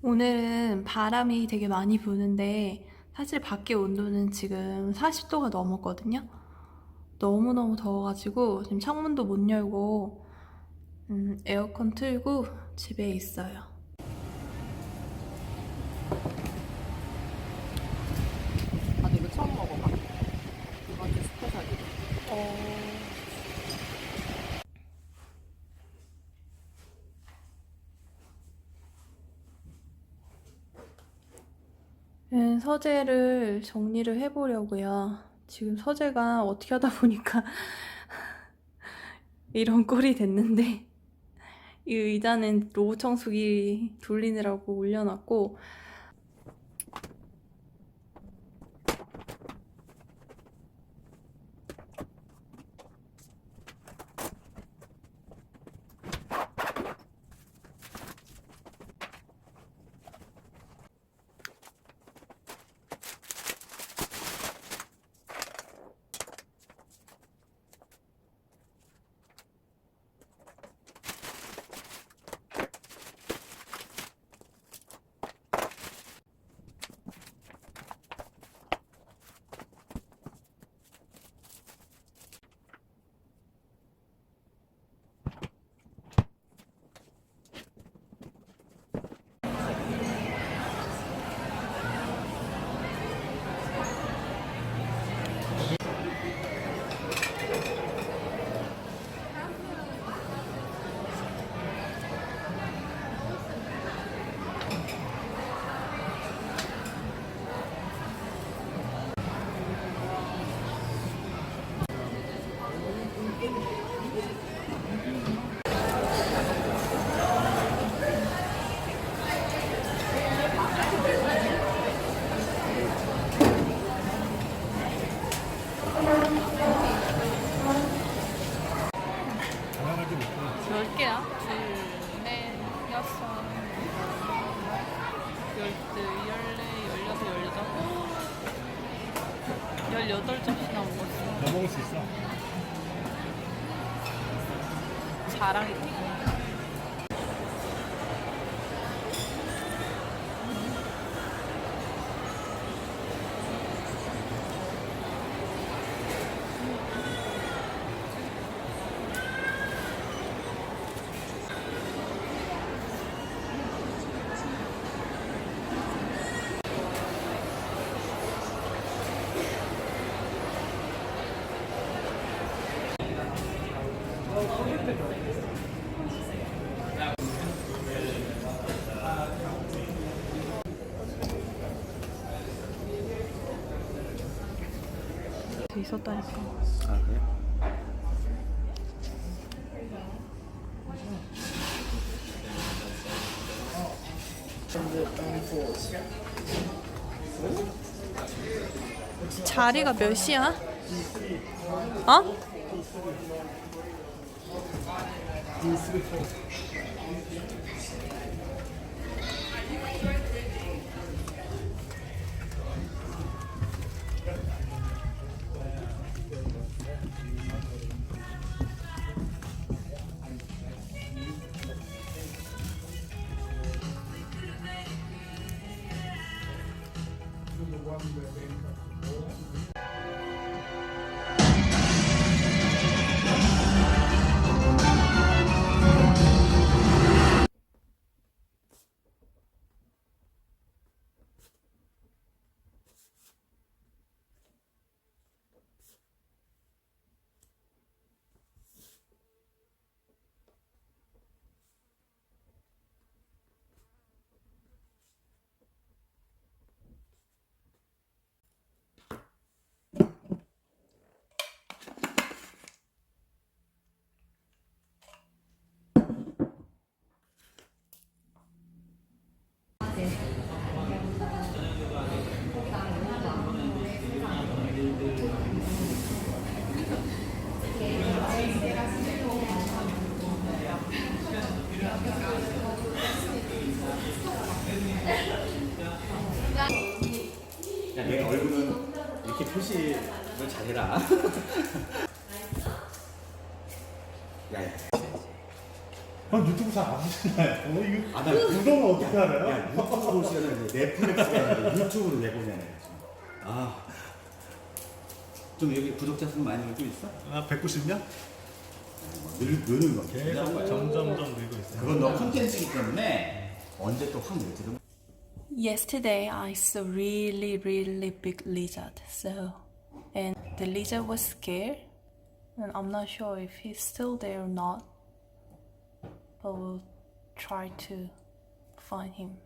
오늘은 바람이 되게 많이 부는데 사실 밖에 온도는 지금 40도가 넘었거든요. 너무너무 더워가지고 지금 창문도 못 열고 음, 에어컨 틀고 집에 있어요. 나도 이거 처음 먹어봐. 완전 스페셜이다. 네, 서재를 정리를 해보려고요. 지금 서재가 어떻게 하다 보니까 이런 꼴이 됐는데 이 의자는 로우 청소기 돌리느라고 올려놨고 다양하게 먹고. 몇 개야? 둘, 넷, 여섯, 열두, 열네, 열여섯, 열여덟, 열여덟 점씩이나 먹었어. 너 먹을 수 있어. 자랑이지. 있었다니까. 아 그래? 자리가 몇이야? 어? 얼굴은 이렇게 표시를 잘해라. 야야. 형 유튜브 잘안 보시나요? 어, 이거 아, 나 구독은 어떻게 알아요? 야 유튜브 보시면 넷플릭스가 있는데 유튜브로 왜 보냐네. 아. 좀 여기 구독자 수 많이 늘고 있어? 아 190명? 늘 느는 거. 계속 점점점 늘고 있어요. 그건 너 콘텐츠이기 때문에 언제 또 확 늘지도. Yesterday I saw really really big lizard. So and the lizard was scared and I'm not sure if he's still there or not. But we'll try to find him.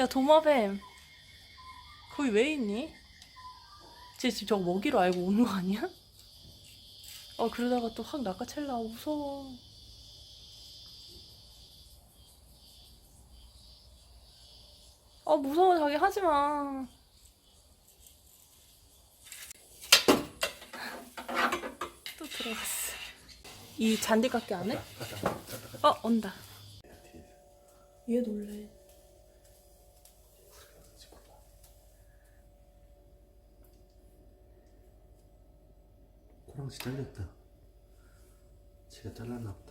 야 도마뱀. 거기 왜 있니? 쟤 지금 저거 먹이로 알고 오는 거 아니야? 어 그러다가 또 확 낚아챌라 무서워. 아 무서워 자기. 하지마. 또 들어갔어. 이 잔디깎기 안 해? 어 온다. 얘 놀래 호랑이 잘렸다. 제가 잘랐나 보다.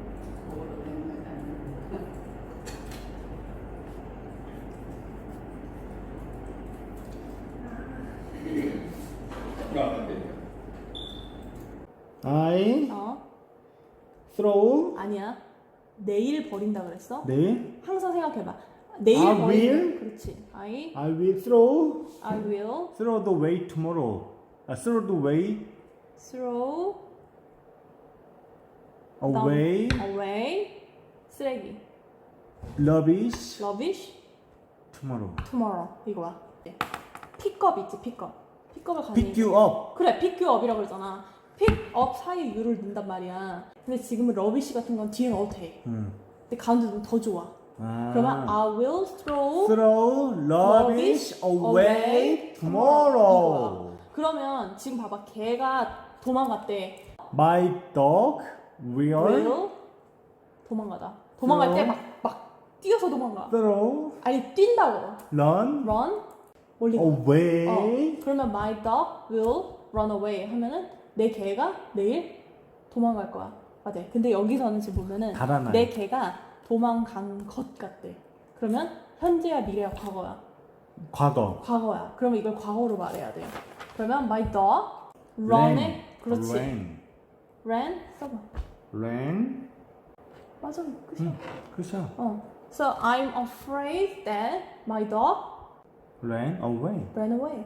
I 어? Throw 아니야. 내일 버린다 그랬어? 내일 항상 생각해봐. 내일 I 버리는 will? 그렇지. I I will throw I will throw the way tomorrow. 아, throw the way throw away away 쓰레기. rubbish rubbish tomorrow. tomorrow 이거 봐. 픽업 있지 픽업. 픽업을 가는 Pick you up. 그래 pick you up이라고 그러잖아. Up 사이에 you를 넣는단 말이야. 근데 지금은 rubbish 같은 건 뒤에 넣어도 돼. 음. 근데 가운데 넣으면 더 좋아. 아. 그러면 I will throw throw rubbish away tomorrow. 그러면 지금 봐봐 개가 도망갔대 My dog will will 도망가다 도망갈 때 막 막 뛰어서 도망가 throw 아니 뛴다고 run run 가. away 어, 그러면 my dog will run away 하면은 내 개가 내일 도망갈 거야 맞아 근데 여기서는 지금 보면은 달아나요. 내 개가 도망간 것 같대 그러면 현재야 미래야 과거야 과거. 과거야 그러면 이걸 과거로 말해야 돼요 그러면 my dog ran. 그렇지 ran. ran 써봐 ran. 맞아 끝이야 응. 그렇죠. 어. So I'm afraid that my dog ran away. ran away.